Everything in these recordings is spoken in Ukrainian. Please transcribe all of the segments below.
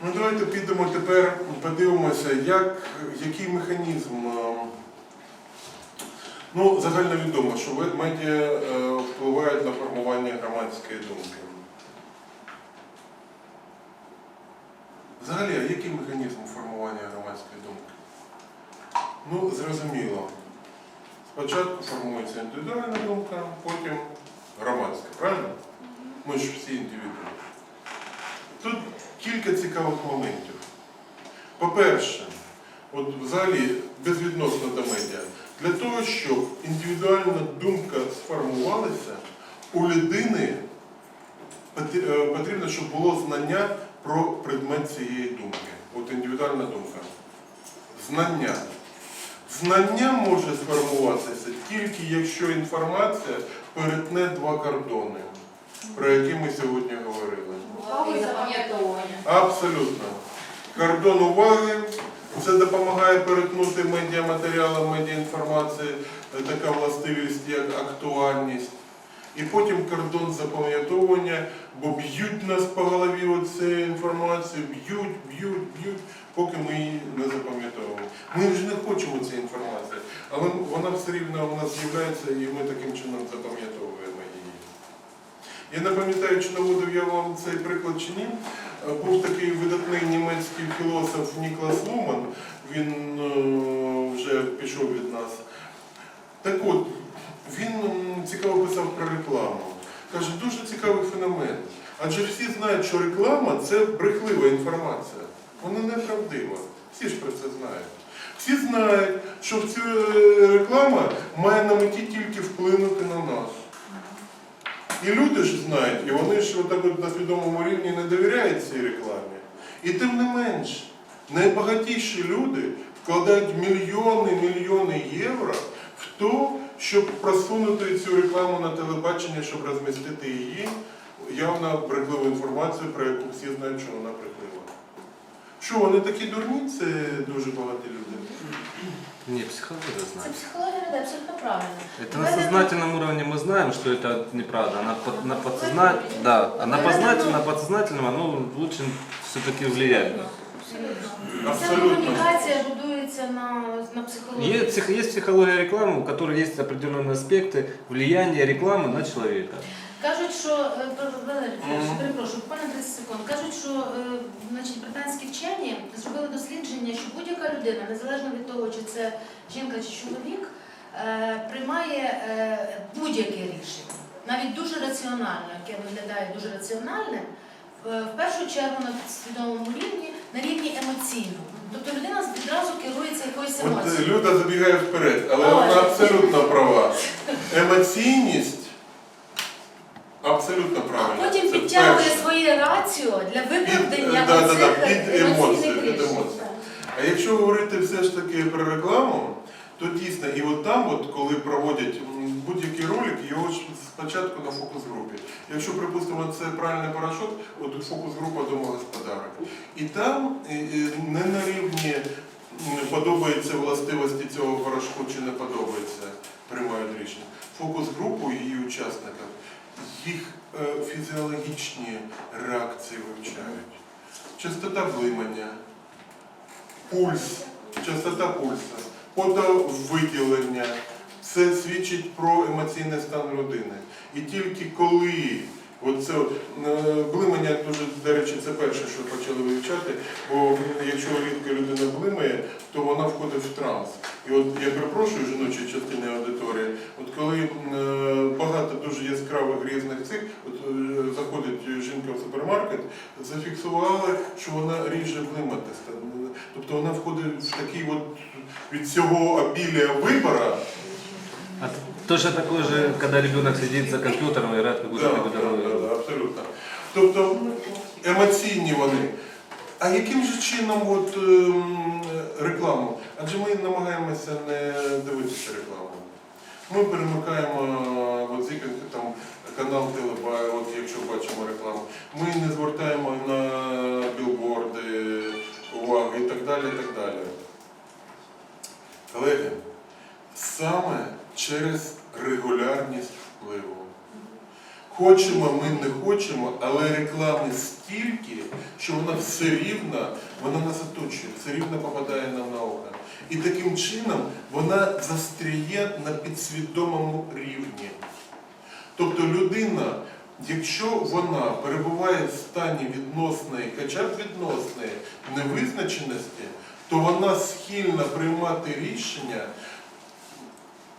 Ну давайте підемо тепер, подивимося, як, який механізм. е, Ну, загальновідомо, що медіа е, впливають на формування громадської думки. Взагалі, а який механізм формування громадської думки? Ну, зрозуміло. Спочатку формується індивідуальна думка, потім громадська, правильно? Ми ж всі індивіди. Тут кілька цікавих моментів. По-перше, от взагалі безвідносно до медіа, для того, щоб індивідуальна думка сформувалася, у людини е, потрібно, щоб було знання про предмет цієї думки. От індивідуальна думка. Знання. Знання може сформуватися тільки якщо інформація перетне два кордони, про які ми сьогодні говорили. Абсолютно. Кордон уваги. Це допомагає перетнути медіаматеріалам, медіаінформації, така властивість, як актуальність. І потім кордон запам'ятовування, бо б'ють нас по голові оцією інформацією, б'ють, б'ють, б'ють, поки ми її не запам'ятовуємо. Ми вже не хочемо цієї інформації, але вона все рівно у нас з'являється і ми таким чином запам'ятовуємо. Я не пам'ятаю, чи наводив я вам цей приклад чи ні. Е, Був такий видатний німецький філософ Ніклас Луман, він е, вже пішов від нас. Так от, він цікаво писав про рекламу. Каже, дуже цікавий феномен. Адже всі знають, що реклама це брехлива інформація. Вона неправдива. Всі ж про це знають. Всі знають, що ця е, реклама має на меті тільки вплинути на нас. І люди ж знають, і вони ж на свідомому рівні не довіряють цій рекламі. І тим не менш, найбагатіші люди вкладають мільйони мільйони євро в те, щоб просунути цю рекламу на телебачення, щоб розмістити її явно брехливу інформацію, про яку всі знають, що вона брехлива. Що, вони такі дурні, це дуже багаті люди. Не, психология Це знает. психологія веде абсолютно правильно. Это на сознательном уровне мы знаем, что это неправда. А на, под- на подсознательном, да, а на познательном, на подсознательном оно лучше все-таки влияет. Вся Абсолютно. комунікація будується на, на психології. Есть, псих- есть психология рекламы, у которой есть определенные аспекты влияния рекламы на человека. Кажуть, що е, Валерій Мгм. перепрошую, буквально 30 секунд. Кажуть, що е, значить, британські вчені зробили дослідження, що будь-яка людина, незалежно від того, чи це жінка чи чоловік, е, приймає е, будь-яке рішення, навіть дуже раціональне, яке виглядає дуже раціональним, в- першу чергу на свідомому рівні, на рівні емоційному. Тобто людина відразу керується якоюсь е, емоцією. Люда забігає вперед, але вона абсолютно права. Емоційність абсолютно А правильно. потім Це підтягує перше. своє раціо для виправдання емоції, емоційних під рішень. емоції. А якщо говорити все ж таки про рекламу, то дійсно, і от там, от, коли проводять будь-який ролик, його ж спочатку на фокус-групі. Якщо, припустимо, це правильний порошок, от фокус-група домогосподарок. І там не на рівні м, подобаються властивості цього порошку чи не подобається, приймають рішення. Фокус-групу і її учасників, їх е, фізіологічні реакції вивчають. Частота блимання, пульс, частота пульсу, потовиділення. Це свідчить про емоційний стан людини. І тільки коли оце е, блимання дуже, до речі, це перше, що почали вивчати, бо якщо рідко людина блимає, то вона входить в транс. І от я перепрошую жіночої частини аудиторії, от коли е, багато дуже яскравих різних цих, от е, заходить жінка в супермаркет, зафіксували, що вона ріже блимати. Тобто вона входить в такий от від цього обілля вибора. А точно такое же, когда ребенок сидит за компьютером и играет в какую-то Да, компьютерную да, да, абсолютно. Тобто емоційні вони. А яким же чином от, ем, рекламу? Адже ми намагаємося не дивитися рекламу. Ми перемикаємо от, зікінг, там, канал Телебай, от, якщо бачимо рекламу. Ми не звертаємо на білборди уваги і так далі. І так далі. Колеги, саме через регулярність впливу. хочемо ми не хочемо, але реклами стільки, що вона все рівно, вона нас оточує, все рівно попадає нам на око. І таким чином вона застряє на підсвідомому рівні. Тобто людина, якщо вона перебуває в стані відносної, хоча б відносної невизначеності, то вона схильна приймати рішення,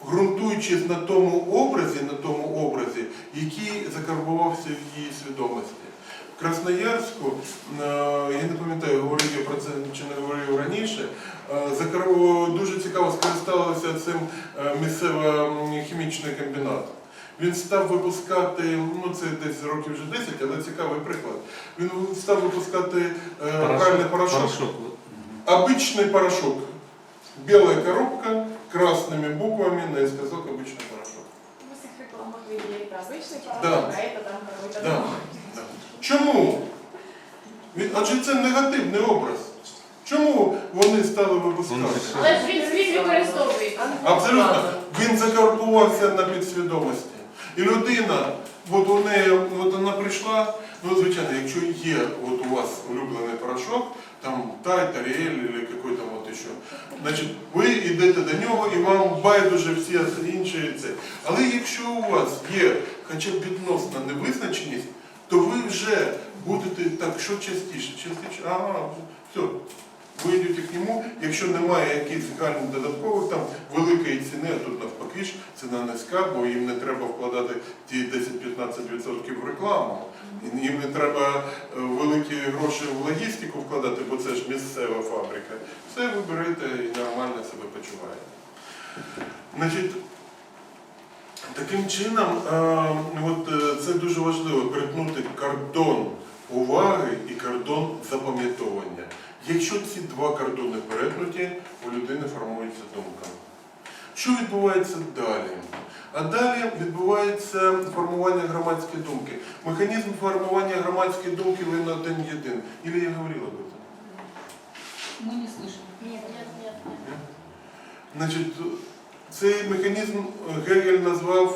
ґрунтуючись на тому образі, на тому образі, який закарбувався в її свідомості. В Красноярську, е, я не пам'ятаю, говорив я про це чи не говорив раніше, е, закар- дуже цікаво скористалися цим е, місцево-хімічний комбінат. Він став випускати, ну це десь років вже 10, але цікавий приклад. Він став випускати е, правильний порошок. Порошок. Обычный порошок. Белая коробка, красными буквами наискосок обычный порошок. В всех рекламах видели это обычный Да. порошок, а это там какой-то Да. Чому? Адже це негативний образ. Чому вони стали випускати? Але ж він світ використовує. Абсолютно. Він закарбувався на підсвідомості. І людина, от у неї, от вона прийшла, ну звичайно, якщо є от у вас улюблений порошок, там Тайт, Аріель або який там от ще, значить, ви йдете до нього і вам байдуже всі інші це. Але якщо у вас є хоча б відносна невизначеність, то ви вже будете так, що частіше, частіше, ага, все. Ви йдете к нему, якщо немає якихось гальм додаткових там великої ціни, а тут навпаки ж ціна низька, бо їм не треба вкладати ті 10-15% в рекламу. Їм не треба е, великі гроші в логістику вкладати, бо це ж місцева фабрика. Все ви берете і нормально себе почуваєте. Значить, таким чином, е, от, е, це дуже важливо перетнути кордон уваги і кордон запам'ятовування. Якщо ці два кордони перетнуті, у людини формується думка. Що відбувається далі? А далі відбувається формування громадської думки. Механізм формування громадської думки він один єдин. Ілі я говорила об этом? Мы не слышим. Нет, нет, нет. нет. Значить, цей механізм Гегель назвав дискусією.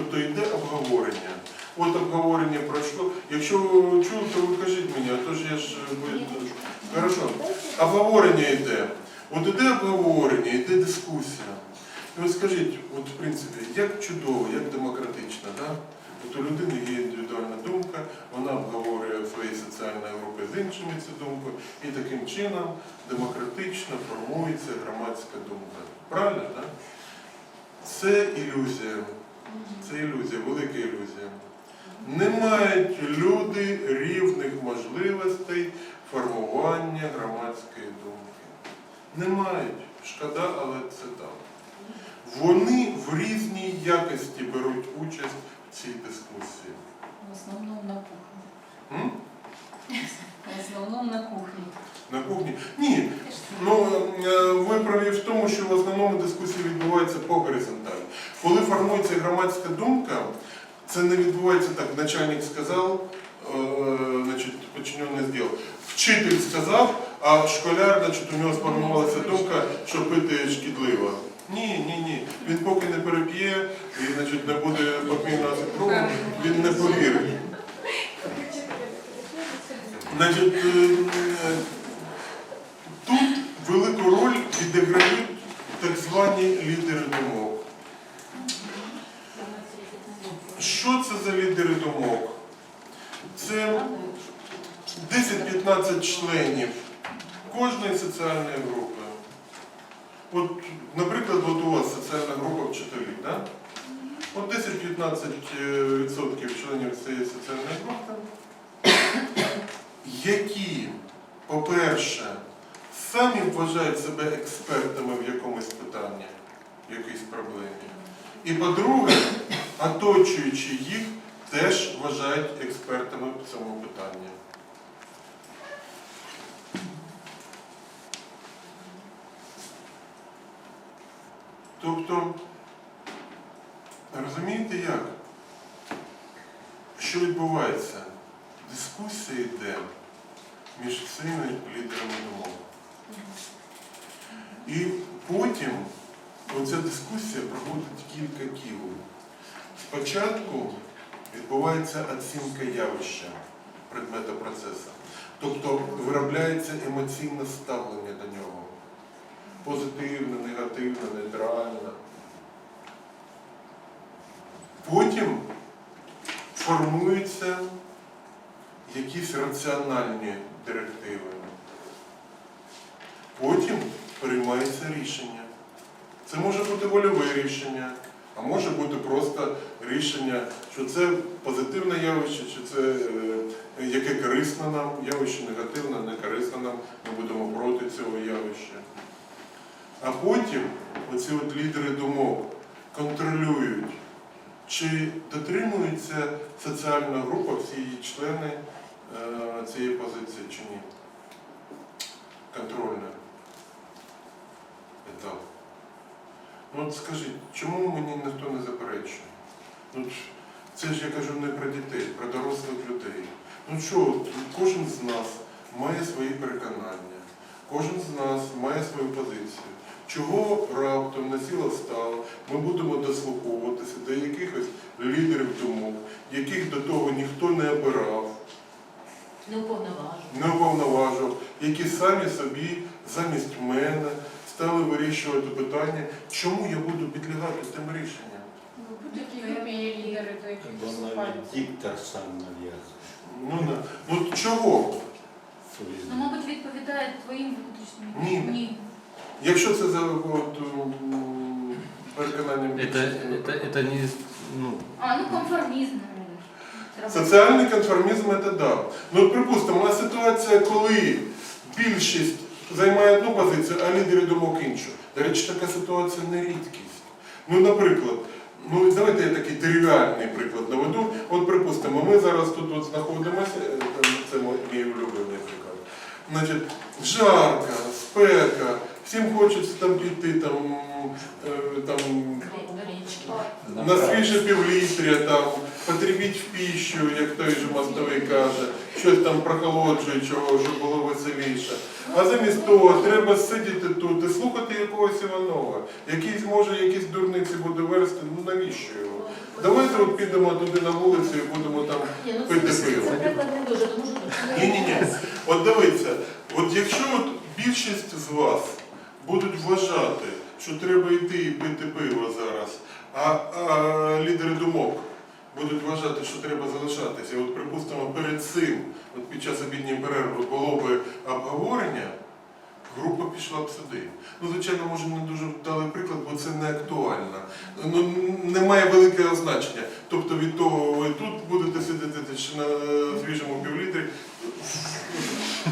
Тобто йде обговорення. От обговорення пройшло. Якщо ви чули, то ви кажіть мені, а то ж я ж ви- Хорошо. Обговорення йде. От іде обговорення, йде дискусія. І от скажіть, от в принципі, як чудово, як демократично, да? От у людини є індивідуальна думка, вона обговорює свої соціальні групи з іншими цю думку, і таким чином демократично формується громадська думка. Правильно, так? Це ілюзія. Це ілюзія, велика ілюзія. Не мають люди рівних можливостей формування громадської думки. Не мають. Шкода, але це так. Вони в різній якості беруть участь в цій дискусії. В основному на кухне. В на кухне. На кухні? Ні. Ну, е, ви праві в тому, що в основному дискусії відбуваються по горизонталі. Коли формується громадська думка, це не відбувається так. Начальник сказав, е, значить, підчинений зробив. Вчитель сказав, а школяр, значить, у нього сформувалася думка, що пити шкідливо. Ні, ні, ні. Він поки не переп'є і значить, не буде похмільного синдрому, він не повірить. Значить, е, е, тут велику роль відіграють так звані лідери думок. Що це за лідери думок? Це 10-15 членів кожної соціальної групи. От, наприклад, от у вас соціальна група вчителів, да? От 10-15% членів цієї соціальної групи які, по-перше, самі вважають себе експертами в якомусь питанні, в якійсь проблемі. І по-друге, оточуючи їх, теж вважають експертами в цьому питанні. Тобто, розумієте як? Що відбувається? Дискусія йде між цими лідерами думок. І потім оця дискусія проходить кілька кіл. Спочатку відбувається оцінка явища предмета процесу. Тобто виробляється емоційне ставлення до нього. Позитивне, негативне, нейтральне. Потім формуються якісь раціональні директиви. Потім приймається рішення. Це може бути вольове рішення, а може бути просто рішення, що це позитивне явище, чи це е, яке корисне нам явище, негативне, не корисне нам, ми будемо проти цього явища. А потім оці от лідери думок контролюють, чи дотримується соціальна група, всі її члени цієї позиції чи ні. Контрольна етап. Ну от скажіть, чому мені ніхто не заперечує? Ну, це ж я кажу не про дітей, про дорослих людей. Ну що, кожен з нас має свої переконання, кожен з нас має свою позицію. Чого раптом на сіло стало, ми будемо дослуховуватися до якихось лідерів думок, яких до того ніхто не обирав, Не уповноважу. не уповноважував, які самі собі замість мене стали вирішувати питання, чому я буду підлягати тим рішенням. В будь-якій групі є лідери, до яких Бо виступають. навіть диктор сам нав'язує Ну, да. ну чого? свої Ну, знання. мабуть, відповідає твоїм внутрішнім. Ні. Ні. Якщо це за от, м, переконанням Это, більшості, это, это не... Ну, А, ну конформізм. Соціальний конформізм це да. Ну, припустимо, у нас ситуація, коли більшість займає одну позицію, а лідери думок іншу. До речі, така ситуація не рідкість. Ну, наприклад, ну давайте я такий тривіальний приклад наведу. От припустимо, ми зараз тут от знаходимося, е, це мій- улюблений приклад. Значить, жарко, спека, всім хочеться там піти там, е, там на свіже півлітря, там, потребіть в піщу, як той же мостовий каже, щось там прохолоджуючого, щоб було веселіше. А замість того треба сидіти тут і слухати якогось Іванова, який зможе якісь дурниці буде версти, ну навіщо його? Давайте от підемо туди на вулицю і будемо там. Ну Пити пиво. Ні, ні, ні. От дивіться, от якщо от більшість з вас будуть вважати, що треба йти і пити пиво зараз, а, а лідери думок будуть вважати, що треба залишатися, от припустимо перед цим, от під час обідньої перерви було би обговорення, група пішла б сюди. Ну, звичайно, може не дуже вдалий приклад, бо це не актуально. Ну, немає великого значення. Тобто від того, ви тут будете сидіти чи на свіжому півлітрі.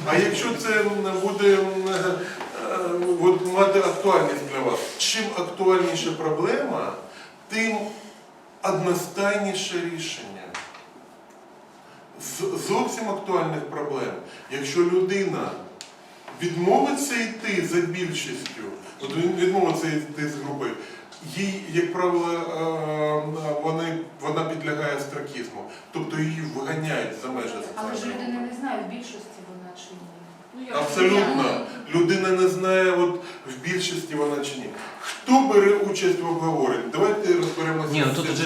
А якщо це буде е, мати актуальність для вас, чим актуальніша проблема, тим одностайніше рішення. З зовсім актуальних проблем, якщо людина відмовиться йти за більшістю, от він відмовиться йти з групи, їй, як правило, е, вони, вона підлягає астракізму, тобто її виганяють за межі Але ж людина не знає, в більшості вона чи ні. Ну, Абсолютно. Людина не знає, от в більшості вона чи ні. Хто бере участь в обговоренні? Давайте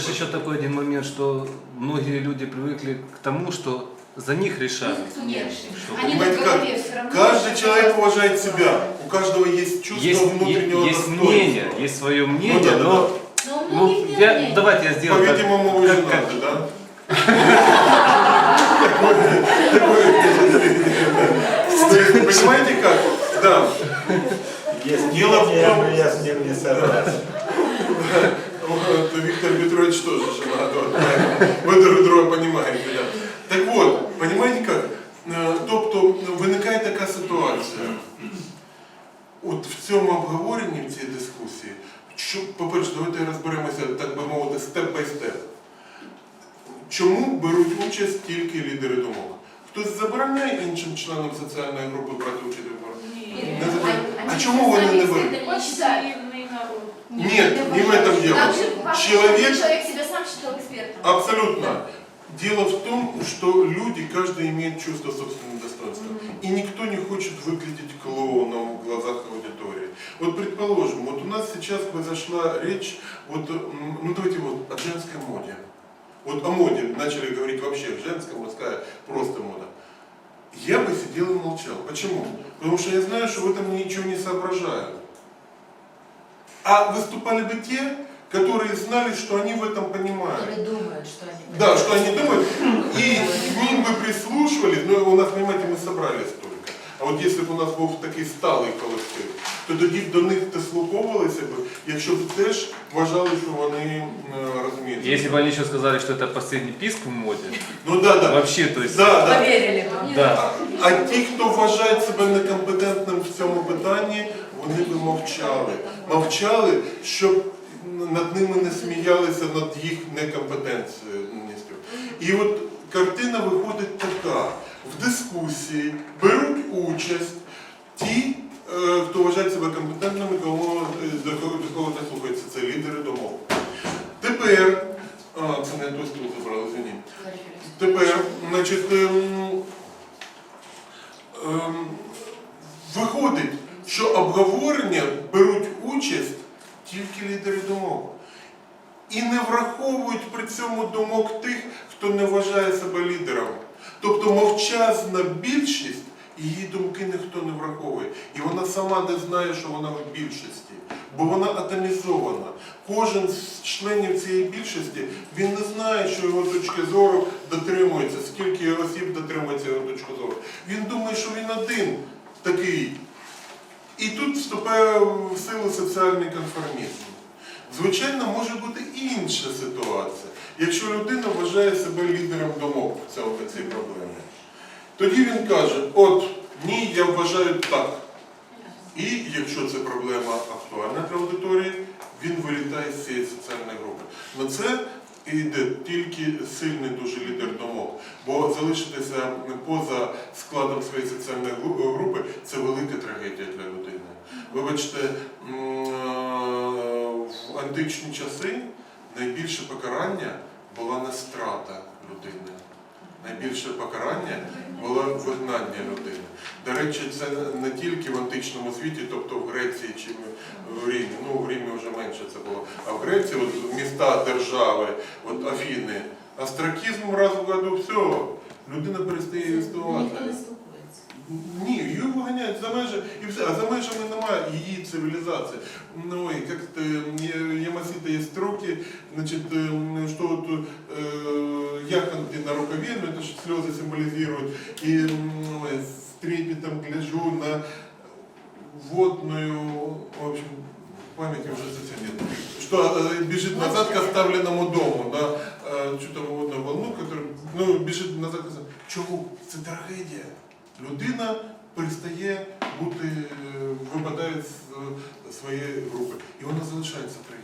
же еще такой один момент, что многие люди привыкли к тому, что за них решают. Кто не решит. Что- Они Понимаете, как? Каждый человек уважает себя. У каждого есть чувство Есть, внутреннего есть достоинства. мнение, есть свое мнение, да, да, но Ну, у ну, я, мнений. давайте я сделаю так, По-видимому, вы как- как- да? Понимаете как? Да. Есть Дело в мнение, том- но я с ним не согласен. Вот, Виктор Петрович тоже женат. Вы друг друга понимаете. Да. Так вот, понимаете как? Е, Тобто виникає така ситуація. От в цьому обговоренні, в цій дискусії, що, по-перше, давайте розберемося, так би мовити, степ бай степ. Чому беруть участь тільки лідери думок? Хтось забороняє іншим членам соціальної групи брати участь в? Ні. Не забороняє. А чому вони не беруть? Нет, не в этом дело. Человек- себя сам считал экспертом. Абсолютно. Дело в том, что люди, каждый имеет чувство собственного достоинства. И никто не хочет выглядеть клоуном в глазах аудитории. Вот предположим, вот у нас сейчас произошла речь, вот, ну давайте вот о женской моде. Вот о моде начали говорить вообще, женская, мужская, просто мода. Я бы сидел и молчал. Почему? Потому что я знаю, что в этом ничего не соображаю А выступали бы те, которые знали, что они в этом понимают. Которые думають, що вони Да, что они думают, и к ним бы прислушивались, но у нас, понимаете, мы собрались только. А от якщо б у нас був такий сталий колектив, то тоді б до них дослуховувалися б, якщо б теж вважали, що вони е, розуміють. Если бы они еще сказали, что это последний писк в моде, Ну да, да. вообще, то есть, Да, да. Повірили б. да. А ті, хто вважають себе некомпетентним в цьому питанні, вони би мовчали. Мовчали, щоб над ними не сміялися над їх некомпетентністю. І от картина виходить така. В дискусії беруть участь ті, е, хто вважає себе компетентними, кого е, до кого. Це лідери домов. Тепер, а, це не той стул забрали, звініть. Тепер, значить, ем, ем, виходить, що обговорення беруть участь тільки лідери думок. І не враховують при цьому думок тих, хто не вважає себе лідером. Тобто мовчазна більшість, її думки ніхто не враховує. І вона сама не знає, що вона в більшості, бо вона атомізована. Кожен з членів цієї більшості він не знає, що його точки зору дотримується, скільки осіб дотримується його точки зору. Він думає, що він один такий. І тут вступає в силу соціальний конформізм. Звичайно, може бути інша ситуація, якщо людина вважає себе лідером домов в цій проблемі. Тоді він каже, от ні, я вважаю так. І якщо ця проблема актуальна для аудиторії, він вилітає з цієї соціальної групи. На це йде тільки сильний дуже лідер домов. Бо залишитися поза складом своєї соціальної групи це велика трагедія для людини. Вибачте, е, в античні часи найбільше покарання була не страта людини. Найбільше покарання було вигнання людини. До речі, це не тільки в античному світі, тобто в Греції чи в Римі. Ну, в Римі вже менше це було. А в Греції, от міста, держави, от Афіни, астракізм раз в году, все, людина перестає існувати. Ніхто не спілкується. Ні, її виганяють за межі, і все, а за межами немає її цивілізації. Ну, и как-то э, Ямасита есть строки, значит, э, что вот э, яхонты на рукаве, ну это же слезы символизируют, и м, э, с трепетом гляжу на водную, в общем, памяти уже совсем нет, что э, бежит назад к оставленному дому, да, э, что-то водную волну, которая, ну, бежит назад, к оставленному. чому? Людина перестає бути, е, випадає з е, своєї групи. І вона залишається трагедією.